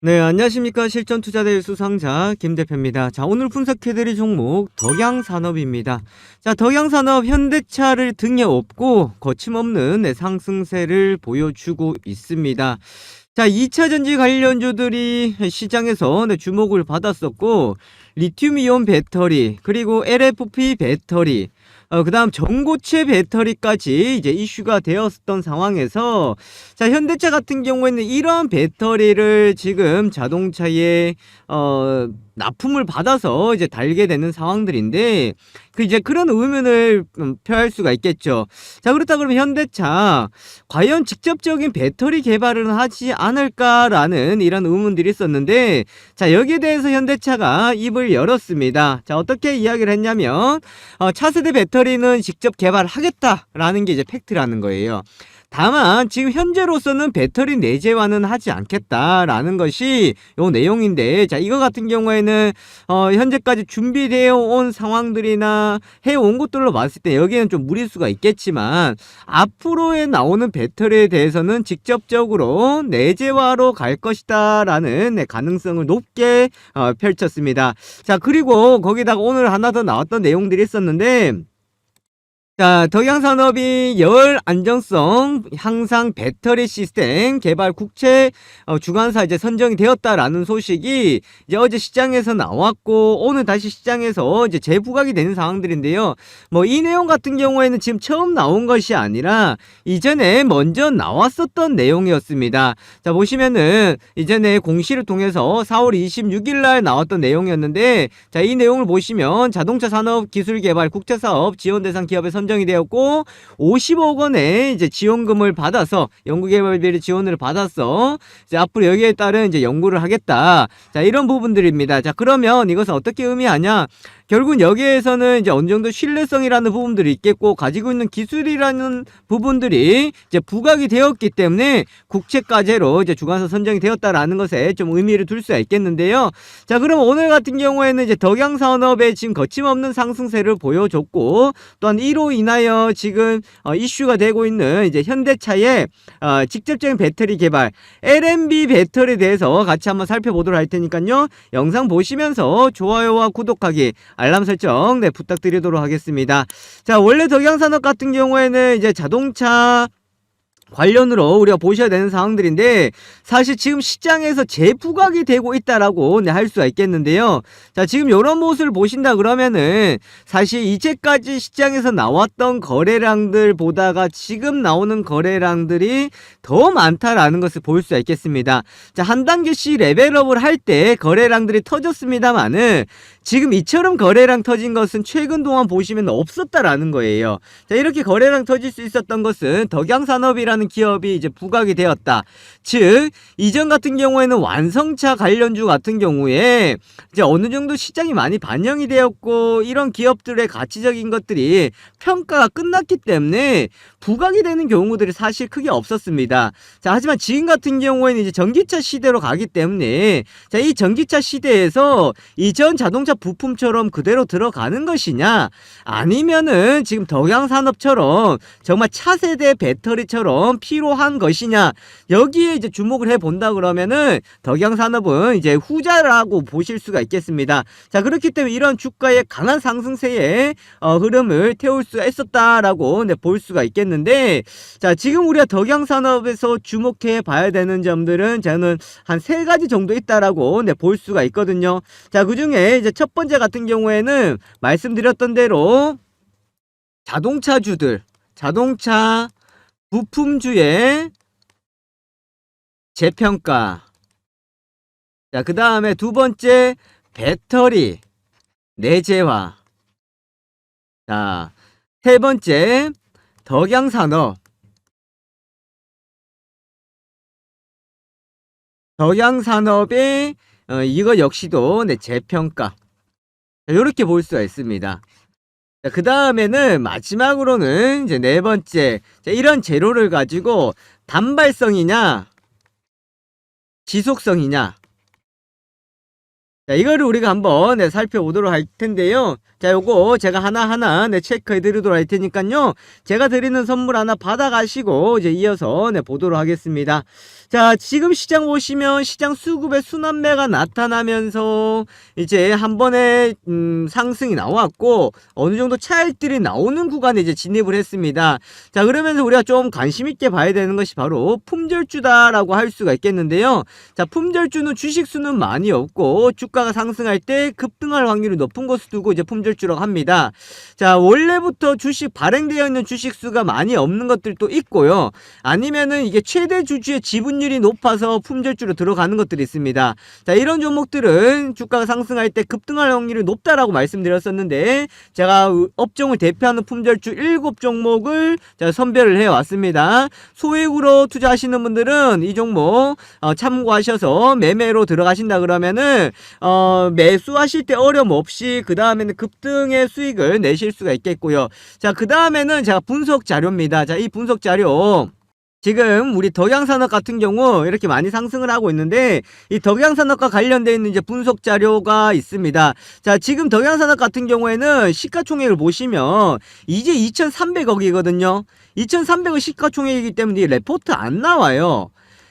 네, 안녕하십니까. 실전투자대회 수상자 김 대표입니다. 자, 오늘 분석해드릴 종목 덕양산업입니다. 자, 덕양산업 현대차를 등에 업고 거침없는 네, 상승세를 보여주고 있습니다. 자, 2차 전지 관련주들이 시장에서 네, 주목을 받았었고, 리튬이온 배터리, 그리고 LFP 배터리, 어, 그 다음 전고체 배터리까지 이제 이슈가 되었던 상황에서 자, 현대차 같은 경우에는 이러한 배터리를 지금 자동차에 어, 납품을 받아서 이제 달게 되는 상황들인데 그 이제 그런 의문을 음, 표할 수가 있겠죠. 자, 그렇다 그러면 현대차 과연 직접적인 배터리 개발은 하지 않을까라는 이런 의문들이 있었는데 자, 여기에 대해서 현대차가 입을 열었습니다. 자, 어떻게 이야기를 했냐면 어, 차세대 배터리 는 직접 개발하겠다라는 게 이제 팩트라는 거예요. 다만 지금 현재로서는 배터리 내재화는 하지 않겠다라는 것이 요 내용인데 자 이거 같은 경우에는 어 현재까지 준비되어 온 상황들이나 해온 것들로 봤을 때 여기에는 좀 무리수가 있겠지만 앞으로에 나오는 배터리에 대해서는 직접적으로 내재화로 갈 것이다라는 네, 가능성을 높게 어, 펼쳤습니다. 자 그리고 거기다가 오늘 하나 더 나왔던 내용들이 있었는데 자, 덕양산업이 열 안정성 향상 배터리 시스템 개발 국채 어, 주관사 이제 선정이 되었다라는 소식이 이제 어제 시장에서 나왔고 오늘 다시 시장에서 이제 재부각이 되는 상황들인데요. 뭐 이 내용 같은 경우에는 지금 처음 나온 것이 아니라 이전에 먼저 나왔었던 내용이었습니다. 자, 보시면은 이전에 공시를 통해서 4월 26일 날 나왔던 내용이었는데 자, 이 내용을 보시면 자동차 산업 기술 개발 국제 사업 지원 대상 기업에 선 정이 되었고 50억 원의 이제 지원금을 받아서 연구개발비를 지원을 받았어. 이제 앞으로 여기에 따른 이제 연구를 하겠다. 자, 이런 부분들입니다. 자, 그러면 이것은 어떻게 의미하냐? 결국은 여기에서는 이제 어느 정도 신뢰성이라는 부분들이 있겠고 가지고 있는 기술이라는 부분들이 이제 부각이 되었기 때문에 국채과제로 이제 주관사 선정이 되었다라는 것에 좀 의미를 둘 수가 있겠는데요. 자, 그럼 오늘 같은 경우에는 이제 덕양 산업에 지금 거침없는 상승세를 보여줬고 또한 1호 인하여 지금 어, 이슈가 되고 있는 이제 현대차의 어, 직접적인 배터리 개발 LMB 배터리에 대해서 같이 한번 살펴보도록 할 테니까요. 영상 보시면서 좋아요와 구독하기 알람 설정 네 부탁드리도록 하겠습니다. 자 원래 덕양산업 같은 경우에는 이제 자동차 관련으로 우리가 보셔야 되는 상황들인데 사실 지금 시장에서 재부각이 되고 있다라고 네, 할 수가 있겠는데요. 자 지금 이런 모습을 보신다 그러면은 사실 이제까지 시장에서 나왔던 거래량들 보다가 지금 나오는 거래량들이 더 많다라는 것을 볼 수가 있겠습니다. 자한 단계씩 레벨업을 할 때 거래량들이 터졌습니다만은 지금 이처럼 거래량 터진 것은 최근 동안 보시면 없었다라는 거예요. 자 이렇게 거래량 터질 수 있었던 것은 덕양산업이라는 기업이 이제 부각이 되었다. 즉 이전 같은 경우에는 완성차 관련주 같은 경우에 이제 어느 정도 시장이 많이 반영이 되었고 이런 기업들의 가치적인 것들이 평가가 끝났기 때문에 부각이 되는 경우들이 사실 크게 없었습니다. 자 하지만 지금 같은 경우에는 이제 전기차 시대로 가기 때문에 자 이 전기차 시대에서 이전 자동차 부품처럼 그대로 들어가는 것이냐 아니면은 지금 덕양산업처럼 정말 차세대 배터리처럼 필요한 것이냐 여기에 이제 주목을 해 본다 그러면은 덕양산업은 이제 후자라고 보실 수가 있겠습니다. 자 그렇기 때문에 이런 주가의 강한 상승세의 어, 흐름을 태울 수가 있었다라고 네, 볼 수가 있겠는데 자 지금 우리가 덕양산업에서 주목해 봐야 되는 점들은 저는 한 세 가지 정도 있다라고 네, 볼 수가 있거든요. 자 그중에 이제 첫 번째 같은 경우에는 말씀드렸던 대로 자동차주들 자동차 부품주의 재평가. 자, 그 다음에 두 번째, 배터리, 내재화. 자, 세 번째, 덕양산업. 덕양산업의, 어, 이거 역시도, 네, 재평가. 이렇게 볼 수가 있습니다. 자, 그 다음에는 마지막으로는 이제 네 번째. 자, 이런 재료를 가지고 단발성이냐, 지속성이냐. 자, 이거를 우리가 한번 네, 살펴보도록 할 텐데요. 자, 요거 제가 하나하나 네, 체크해 드리도록 할 테니까요. 제가 드리는 선물 하나 받아가시고 이제 이어서 네, 보도록 하겠습니다. 자, 지금 시장 보시면 시장 수급의 순환매가 나타나면서 이제 한 번에 음, 상승이 나왔고 어느 정도 차익들이 나오는 구간에 이제 진입을 했습니다. 자, 그러면서 우리가 좀 관심 있게 봐야 되는 것이 바로 품절주다라고 할 수가 있겠는데요. 자, 품절주는 주식 수는 많이 없고 주가 가 상승할 때 급등할 확률이 높은 것을 두고 이제 품절주라고 합니다. 자, 원래부터 주식 발행되어 있는 주식 수가 많이 없는 것들도 있고요. 아니면은 이게 최대 주주의 지분율이 높아서 품절주로 들어가는 것들이 있습니다. 자, 이런 종목들은 주가가 상승할 때 급등할 확률이 높다라고 말씀드렸었는데 제가 업종을 대표하는 품절주 7종목을 제가 선별을 해 왔습니다. 소액으로 투자하시는 분들은 이 종목 어, 참고하셔서 매매로 들어가신다 그러면은 어, 매수하실 때 어려움 없이 그 다음에는 급등의 수익을 내실 수가 있겠고요. 자, 그 다음에는 제가 분석 자료입니다. 자, 이 분석 자료. 지금 우리 덕양산업 같은 경우 이렇게 많이 상승을 하고 있는데 이 덕양산업과 관련되어 있는 이제 분석 자료가 있습니다. 자, 지금 덕양산업 같은 경우에는 시가총액을 보시면 이제 2,300억이거든요. 2,300억 시가총액이기 때문에 이 레포트 안 나와요.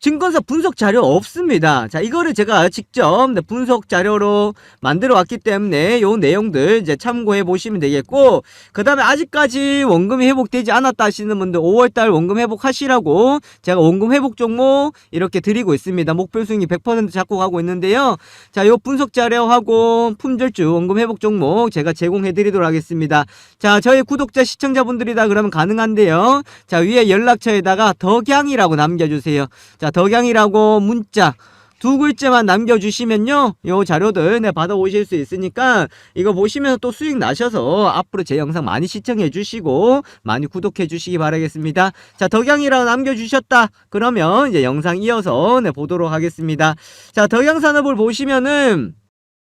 증권사 분석 자료 없습니다. 자, 이거를 제가 직접 네, 분석 자료로 만들어 왔기 때문에 요 내용들 이제 참고해 보시면 되겠고, 그 다음에 아직까지 원금이 회복되지 않았다 하시는 분들 5월달 원금 회복하시라고 제가 원금 회복 종목 이렇게 드리고 있습니다. 목표 수익이 100% 잡고 가고 있는데요. 자, 요 분석 자료하고 품절주 원금 회복 종목 제가 제공해 드리도록 하겠습니다. 자, 저희 구독자 시청자분들이다 그러면 가능한데요. 자, 위에 연락처에다가 덕양이라고 남겨주세요. 자, 덕양이라고 문자 두 글자만 남겨주시면요. 요 자료들 네, 받아오실 수 있으니까 이거 보시면서 또 수익 나셔서 앞으로 제 영상 많이 시청해 주시고 많이 구독해 주시기 바라겠습니다. 자, 덕양이라고 남겨주셨다. 그러면 이제 영상 이어서 네, 보도록 하겠습니다. 자, 덕양산업을 보시면은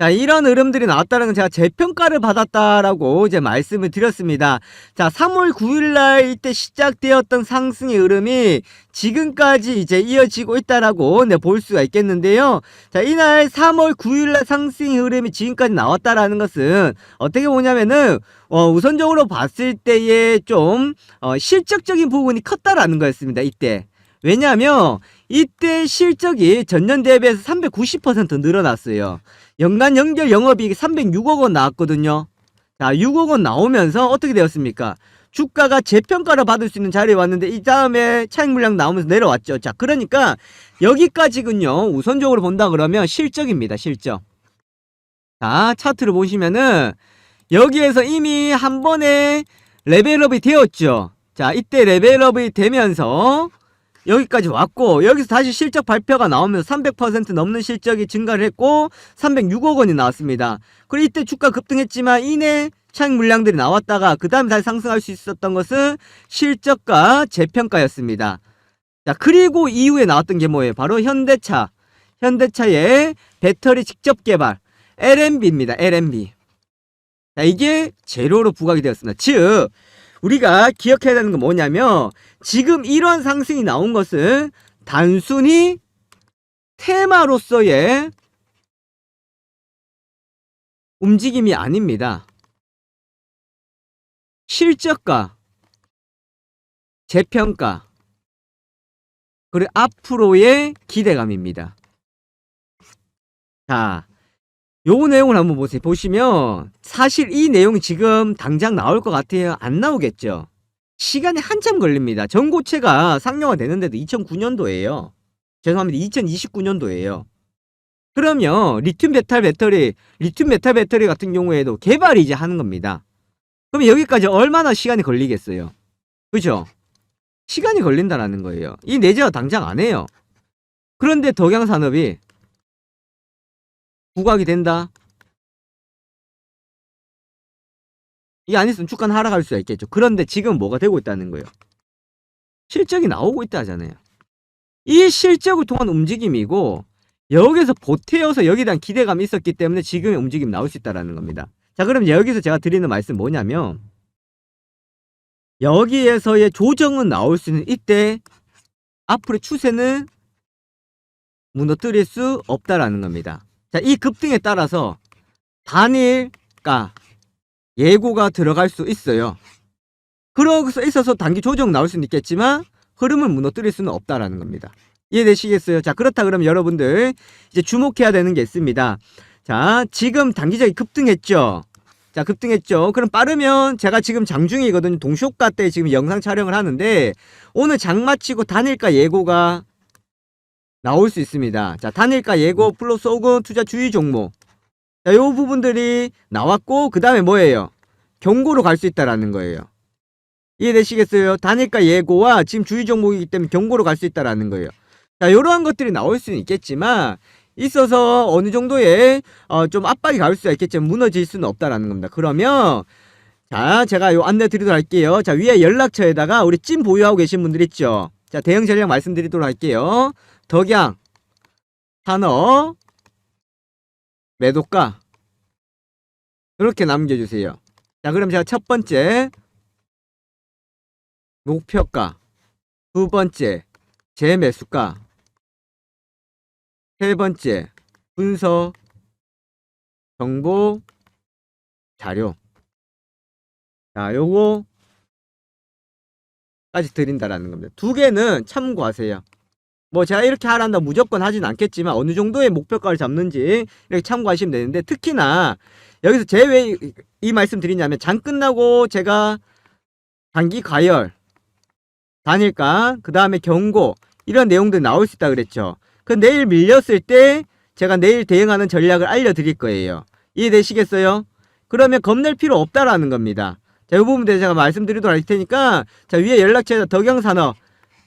자, 이런 흐름들이 나왔다는 건 제가 재평가를 받았다라고 이제 말씀을 드렸습니다. 자, 3월 9일날 이때 시작되었던 상승의 흐름이 지금까지 이제 이어지고 있다라고 네, 볼 수가 있겠는데요. 자, 이날 3월 9일날 상승의 흐름이 지금까지 나왔다라는 것은 어떻게 보냐면은 어, 우선적으로 봤을 때에 좀 어, 실적적인 부분이 컸다라는 거였습니다. 이때. 왜냐하면 이때 실적이 전년 대비해서 390% 늘어났어요. 연간 연결 영업이익이 306억 원 나왔거든요. 자, 6억 원 나오면서 어떻게 되었습니까? 주가가 재평가를 받을 수 있는 자리에 왔는데 이 다음에 차익 물량 나오면서 내려왔죠. 자, 그러니까 여기까지군요. 우선적으로 본다 그러면 실적입니다. 실적. 자, 차트를 보시면은 여기에서 이미 한 번에 레벨업이 되었죠. 자, 이때 레벨업이 되면서 여기까지 왔고 여기서 다시 실적 발표가 나오면서 300% 넘는 실적이 증가를 했고 306억 원이 나왔습니다. 그리고 이때 주가 급등했지만 이내 차익 물량들이 나왔다가 그 다음에 다시 상승할 수 있었던 것은 실적과 재평가였습니다. 자 그리고 이후에 나왔던 게 뭐예요? 바로 현대차. 현대차의 배터리 직접 개발 LNB입니다. LNB. 자 이게 재료로 부각이 되었습니다. 즉 우리가 기억해야 되는 건 뭐냐면 지금 이런 상승이 나온 것은 단순히 테마로서의 움직임이 아닙니다. 실적과 재평가 그리고 앞으로의 기대감입니다. 자, 요 내용을 한번 보세요. 보시면 사실 이 내용이 지금 당장 나올 것 같아요. 안 나오겠죠. 시간이 한참 걸립니다. 전고체가 상용화 되는데도 2009년도예요. 죄송합니다. 2029년도예요. 그러면 리튬 메탈 배터리, 리튬 메탈 배터리 같은 경우에도 개발이 이제 하는 겁니다. 그럼 여기까지 얼마나 시간이 걸리겠어요? 그죠? 시간이 걸린다라는 거예요. 이 내재가 당장 안 해요. 그런데 덕양산업이 부각이 된다. 이게 안 있으면 주가는 하락할 수가 있겠죠. 그런데 지금 뭐가 되고 있다는 거예요. 실적이 나오고 있다 하잖아요. 이 실적을 통한 움직임이고 여기서 보태어서 여기에 대한 기대감이 있었기 때문에 지금의 움직임이 나올 수 있다는 겁니다. 자 그럼 여기서 제가 드리는 말씀 뭐냐면 여기에서의 조정은 나올 수 있는 이때 앞으로의 추세는 무너뜨릴 수 없다라는 겁니다. 자, 이 급등에 따라서 단일가 예고가 들어갈 수 있어요. 그러고서 있어서 단기 조정 나올 수는 있겠지만 흐름을 무너뜨릴 수는 없다라는 겁니다. 이해되시겠어요? 자, 그렇다 그러면 여러분들 이제 주목해야 되는 게 있습니다. 자, 지금 단기적인 급등했죠. 자, 급등했죠. 그럼 빠르면 제가 지금 장중이거든요. 동시효과 때 지금 영상 촬영을 하는데 오늘 장 마치고 단일가 예고가 나올 수 있습니다. 자, 단일가 예고 플러스 오금 투자 주의 종목. 자, 요 부분들이 나왔고 그 다음에 뭐예요? 경고로 갈 수 있다라는 거예요. 이해되시겠어요? 단일가 예고와 지금 주의 종목이기 때문에 경고로 갈 수 있다라는 거예요. 자, 이러한 것들이 나올 수는 있겠지만 있어서 어느 정도의 어, 좀 압박이 가올 수가 있겠지만 무너질 수는 없다라는 겁니다. 그러면 자, 제가 요 안내 드리도록 할게요. 자, 위에 연락처에다가 우리 찜 보유하고 계신 분들 있죠. 자, 대응 전략 말씀드리도록 할게요. 덕양, 산업, 매도가 이렇게 남겨주세요. 자, 그럼 제가 첫 번째 목표가, 두 번째 재매수가, 세 번째 분석 정보 자료. 자, 요거 까지 드린다라는 겁니다. 두 개는 참고하세요. 뭐 제가 이렇게 하란다 무조건 하진 않겠지만 어느 정도의 목표가를 잡는지 이렇게 참고하시면 되는데 특히나 여기서 제 왜 이 말씀 드리냐면 장 끝나고 제가 단기 가열 단일가 그 다음에 경고 이런 내용들 나올 수 있다 그랬죠. 그 내일 밀렸을 때 제가 내일 대응하는 전략을 알려드릴 거예요. 이해되시겠어요? 그러면 겁낼 필요 없다라는 겁니다. 자, 이 부분 대해서 제가 말씀드리도록 할 테니까 자 위에 연락처에다 덕영산업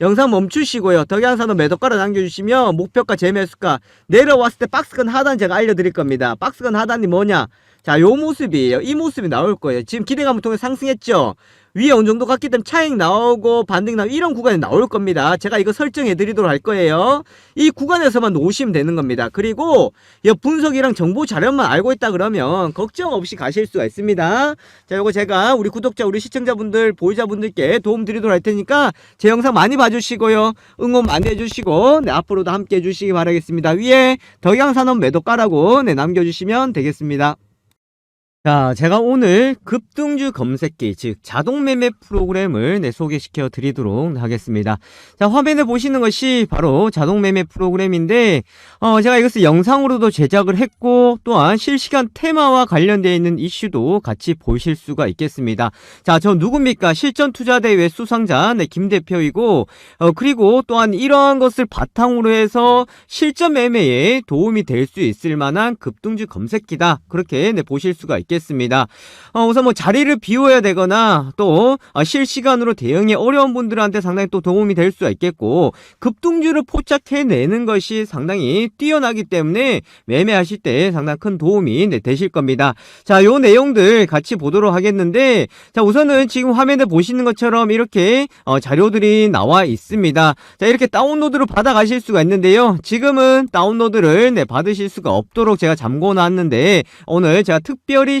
영상 멈추시고요. 덕양산업 매도가를 남겨주시면 목표가 재매수가 내려왔을 때 박스권 하단 제가 알려드릴 겁니다. 박스권 하단이 뭐냐? 자, 요 모습이에요. 이 모습이 나올 거예요. 지금 기대감을 통해 상승했죠? 위에 어느 정도 갔기 때문에 차익 나오고 반등 나오고 이런 구간이 나올 겁니다. 제가 이거 설정해 드리도록 할 거예요. 이 구간에서만 놓으시면 되는 겁니다. 그리고 이 분석이랑 정보 자료만 알고 있다 그러면 걱정 없이 가실 수가 있습니다. 자, 요거 제가 우리 구독자, 우리 시청자분들, 보유자분들께 도움 드리도록 할 테니까 제 영상 많이 봐주시고요. 응원 많이 해주시고, 네, 앞으로도 함께 해주시기 바라겠습니다. 위에 덕양산업 매도가라고 네, 남겨주시면 되겠습니다. 자, 제가 오늘 급등주 검색기, 즉 자동 매매 프로그램을 네, 소개시켜 드리도록 하겠습니다. 자, 화면에 보시는 것이 바로 자동 매매 프로그램인데, 어, 제가 이것을 영상으로도 제작을 했고, 또한 실시간 테마와 관련되어 있는 이슈도 같이 보실 수가 있겠습니다. 자, 저 누굽니까? 실전 투자대회 수상자, 네, 김 대표이고, 어, 그리고 또한 이러한 것을 바탕으로 해서 실전 매매에 도움이 될 수 있을 만한 급등주 검색기다. 그렇게 네, 보실 수가 있겠습니다. 있겠습니다. 어, 우선 뭐 자리를 비워야 되거나 또 어, 실시간으로 대응이 어려운 분들한테 상당히 또 도움이 될 수가 있겠고 급등주를 포착해내는 것이 상당히 뛰어나기 때문에 매매하실 때 상당히 큰 도움이 네, 되실 겁니다. 자, 요 내용들 같이 보도록 하겠는데 자, 우선은 지금 화면에 보시는 것처럼 이렇게 어, 자료들이 나와 있습니다. 자, 이렇게 다운로드를 받아 가실 수가 있는데요. 지금은 다운로드를 네, 받으실 수가 없도록 제가 잠궈 놨는데 오늘 제가 특별히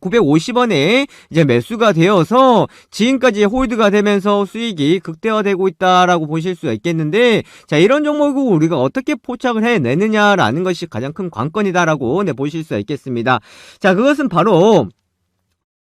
950원에 이제 매수가 되어서 지금까지 홀드가 되면서 수익이 극대화되고 있다라고 보실 수가 있겠는데 자 이런 종목을 우리가 어떻게 포착을 해내느냐라는 것이 가장 큰 관건이다라고 네, 보실 수가 있겠습니다. 자 그것은 바로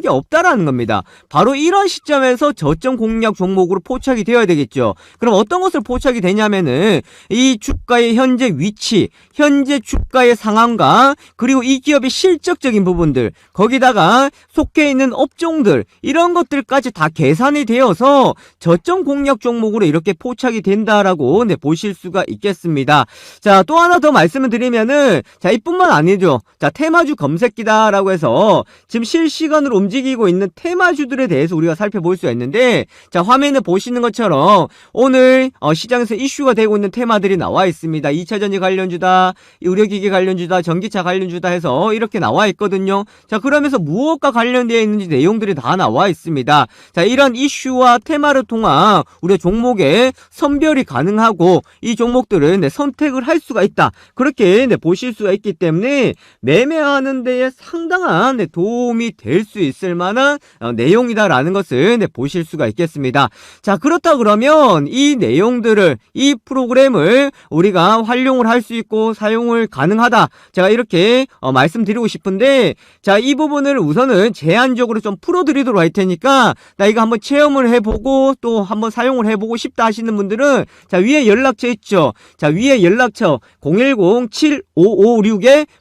게 없다라는 겁니다. 바로 이런 시점에서 저점 공략 종목으로 포착이 되어야 되겠죠. 그럼 어떤 것을 포착이 되냐면은 이 주가의 현재 위치, 현재 주가의 상황과 그리고 이 기업의 실적적인 부분들, 거기다가 속해 있는 업종들 이런 것들까지 다 계산이 되어서 저점 공략 종목으로 이렇게 포착이 된다라고 네, 보실 수가 있겠습니다. 자, 또 하나 더 말씀을 드리면은 자, 이뿐만 아니죠. 자, 테마주 검색기다라고 해서 지금 실시간으로 움직이고 있는 테마주들에 대해서 우리가 살펴볼 수가 있는데 자, 화면에 보시는 것처럼 오늘 어, 시장에서 이슈가 되고 있는 테마들이 나와 있습니다. 2차전지 관련주다, 의료기기 관련주다, 전기차 관련주다 해서 이렇게 나와 있거든요. 자, 그러면서 무엇과 관련되어 있는지 내용들이 다 나와 있습니다. 자, 이런 이슈와 테마를 통한 우리 종목의 선별이 가능하고 이 종목들은 네, 선택을 할 수가 있다. 그렇게 네, 보실 수가 있기 때문에 매매하는 데에 상당한 네, 도움이 될 수 있을 만한 어, 내용이다라는 것을 네, 보실 수가 있겠습니다. 자, 그렇다 그러면 이 내용들을 이 프로그램을 우리가 활용을 할 수 있고 사용을 가능하다. 제가 이렇게 어, 말씀드리고 싶은데 자, 이 부분을 우선은 제한적으로 좀 풀어드리도록 할 테니까 나 이거 한번 체험을 해보고 또 한번 사용을 해보고 싶다 하시는 분들은 자, 위에 연락처 있죠. 자, 위에 연락처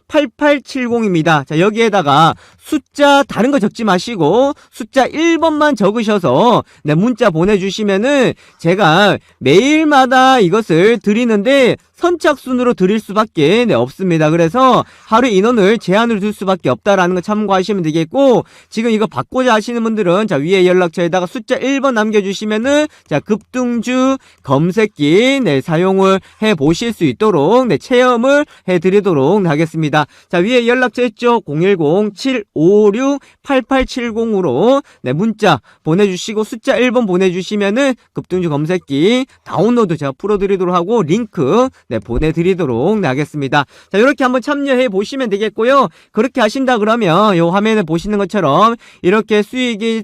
010-7556-8870입니다. 자, 여기에다가 숫자 다른 거 적지 마시고 숫자 1번만 적으셔서 네, 문자 보내주시면은 제가 매일마다 이것을 드리는데 선착순으로 드릴 수밖에 네, 없습니다. 그래서 하루 인원을 제한을 둘 수밖에 없다라는 거 참고하시면 되겠고 지금 이거 받고자 하시는 분들은 자 위에 연락처에다가 숫자 1번 남겨주시면은 자 급등주 검색기 네, 사용을 해 보실 수 있도록 네, 체험을 해 드리도록 하겠습니다. 자 위에 연락처 있죠 010-756-8870으로 네, 문자 보내주시고 숫자 1번 보내주시면은 급등주 검색기 다운로드 제가 풀어드리도록 하고 링크 네, 보내드리도록 하겠습니다. 자, 이렇게 한번 참여해 보시면 되겠고요. 그렇게 하신다 그러면 요 화면에 보시는 것처럼 이렇게 수익이